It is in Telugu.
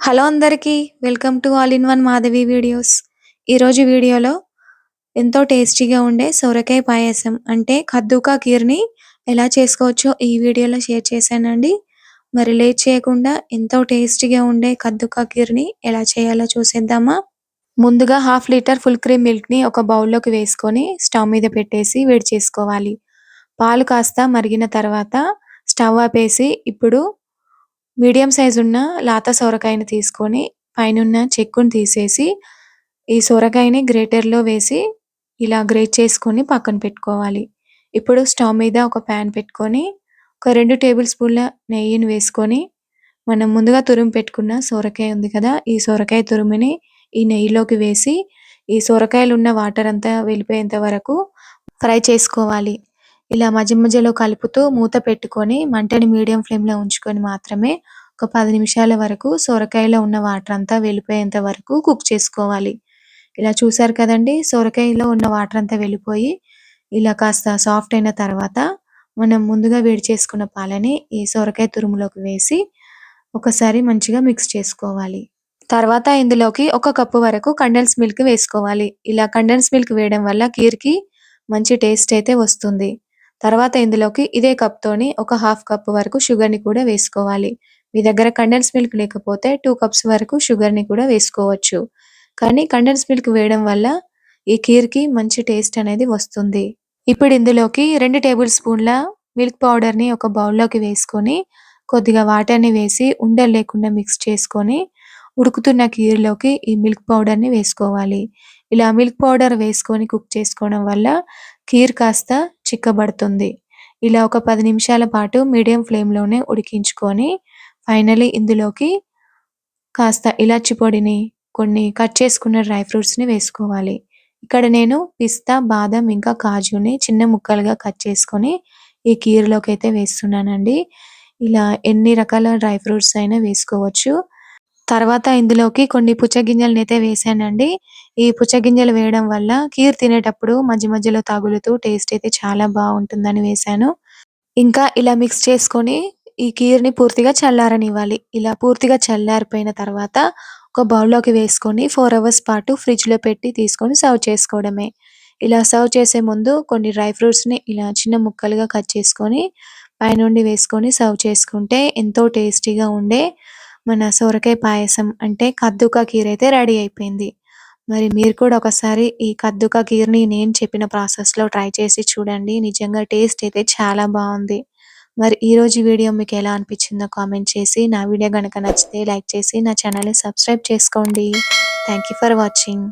హలో అందరికీ welcome to all in one Madhavi videos. ఈరోజు వీడియోలో ఎంతో టేస్టీగా ఉండే సొరకాయ పాయసం అంటే కద్దుకా కీర్ని ఎలా చేసుకోవచ్చో ఈ వీడియోలో షేర్ చేశానండి. మరి లేట్ చేయకుండా ఎంతో టేస్టీగా ఉండే కద్దుకా కీర్ని ఎలా చేయాలో చూసేద్దామా. ముందుగా హాఫ్ లీటర్ ఫుల్ క్రీమ్ మిల్క్ని ఒక బౌల్లోకి వేసుకొని స్టవ్ మీద పెట్టేసి వేడి చేసుకోవాలి. పాలు కాస్త మరిగిన తర్వాత స్టవ్ ఆపేసి ఇప్పుడు మీడియం సైజు ఉన్న లాత సొరకాయని తీసుకొని పైనున్న చెక్కుని తీసేసి ఈ సొరకాయని గ్రేటర్లో వేసి ఇలా గ్రేట్ చేసుకొని పక్కన పెట్టుకోవాలి. ఇప్పుడు స్టవ్ మీద ఒక ప్యాన్ పెట్టుకొని ఒక రెండు టేబుల్ స్పూన్ల నెయ్యిని వేసుకొని మనం ముందుగా తురుము పెట్టుకున్న సొరకాయ ఉంది కదా ఈ సొరకాయ తురుముని ఈ నెయ్యిలోకి వేసి ఈ సొరకాయలు ఉన్న వాటర్ అంతా వెళ్ళిపోయేంత వరకు ఫ్రై చేసుకోవాలి. ఇలా మధ్య మధ్యలో కలుపుతూ మూత పెట్టుకొని మంటని మీడియం ఫ్లేమ్లో ఉంచుకొని మాత్రమే ఒక పది నిమిషాల వరకు సొరకాయలో ఉన్న వాటర్ అంతా వెళ్ళిపోయేంత వరకు కుక్ చేసుకోవాలి. ఇలా చూసారు కదండి సొరకాయలో ఉన్న వాటర్ అంతా వెళ్ళిపోయి ఇలా కాస్త సాఫ్ట్ అయిన తర్వాత మనం ముందుగా వేడి చేసుకున్న పాలని ఈ సొరకాయ తురుములోకి వేసి ఒకసారి మంచిగా మిక్స్ చేసుకోవాలి. తర్వాత ఇందులోకి ఒక కప్పు వరకు కండెన్స్ మిల్క్ వేసుకోవాలి. ఇలా కండెన్స్ మిల్క్ వేయడం వల్ల కీర్కి మంచి టేస్ట్ అయితే వస్తుంది. తర్వాత ఇందులోకి ఇదే కప్ తోని ఒక హాఫ్ కప్ వరకు షుగర్ని కూడా వేసుకోవాలి. మీ దగ్గర కండెన్స్ మిల్క్ లేకపోతే టూ కప్స్ వరకు షుగర్ని కూడా వేసుకోవచ్చు. కానీ కండెన్స్ మిల్క్ వేయడం వల్ల ఈ కీర్కి మంచి టేస్ట్ అనేది వస్తుంది. ఇప్పుడు ఇందులోకి రెండు టేబుల్ స్పూన్ల మిల్క్ పౌడర్ని ఒక బౌల్లోకి వేసుకొని కొద్దిగా వాటర్ని వేసి ఉండలు లేకుండా మిక్స్ చేసుకొని ఉడుకుతున్న కీర్లోకి ఈ మిల్క్ పౌడర్ని వేసుకోవాలి. ఇలా మిల్క్ పౌడర్ వేసుకొని కుక్ చేసుకోవడం వల్ల కీర్ కాస్త చిక్కబడుతుంది. ఇలా ఒక పది నిమిషాల పాటు మీడియం ఫ్లేమ్లోనే ఉడికించుకొని ఫైనలీ ఇందులోకి కాస్త ఇలాచి పొడిని కొన్ని కట్ చేసుకున్న డ్రై ఫ్రూట్స్ని వేసుకోవాలి. ఇక్కడ నేను పిస్తా బాదం ఇంకా కాజుని చిన్న ముక్కలుగా కట్ చేసుకొని ఈ కీరలోకి అయితే వేస్తున్నానండి. ఇలా ఎన్ని రకాల డ్రై ఫ్రూట్స్ అయినా వేసుకోవచ్చు. తర్వాత ఇందులోకి కొన్ని పుచ్చగింజలను అయితే వేసానండి. ఈ పుచ్చగింజలు వేయడం వల్ల కీర్ తినేటప్పుడు మధ్య మధ్యలో తగులుతూ టేస్ట్ అయితే చాలా బాగుంటుందని వేసాను ఇంకా ఇలా మిక్స్ చేసుకొని ఈ కీర్ని పూర్తిగా చల్లారనివ్వాలి. ఇలా పూర్తిగా చల్లారిపోయిన తర్వాత ఒక బౌల్లోకి వేసుకొని ఫోర్ అవర్స్ పాటు ఫ్రిడ్జ్లో పెట్టి తీసుకొని సర్వ్ చేసుకోవడమే. ఇలా సర్వ్ చేసే ముందు కొన్ని డ్రై ఫ్రూట్స్ని ఇలా చిన్న ముక్కలుగా కట్ చేసుకొని పైనుండి వేసుకొని సర్వ్ చేసుకుంటే ఎంతో టేస్టీగా ఉండే మన సొరకాయ పాయసం అంటే కద్దుకా కీర్ అయితే రెడీ అయిపోయింది. మరి మీరు కూడా ఒకసారి ఈ కద్దుకా కీర్ని నేను చెప్పిన ప్రాసెస్లో ట్రై చేసి చూడండి. నిజంగా టేస్ట్ అయితే చాలా బాగుంది. మరి ఈ రోజు వీడియో మీకు ఎలా అనిపించిందో కామెంట్ చేసి నా వీడియో కనుక నచ్చితే లైక్ చేసి నా ఛానల్ని సబ్స్క్రైబ్ చేసుకోండి. Thank you for watching.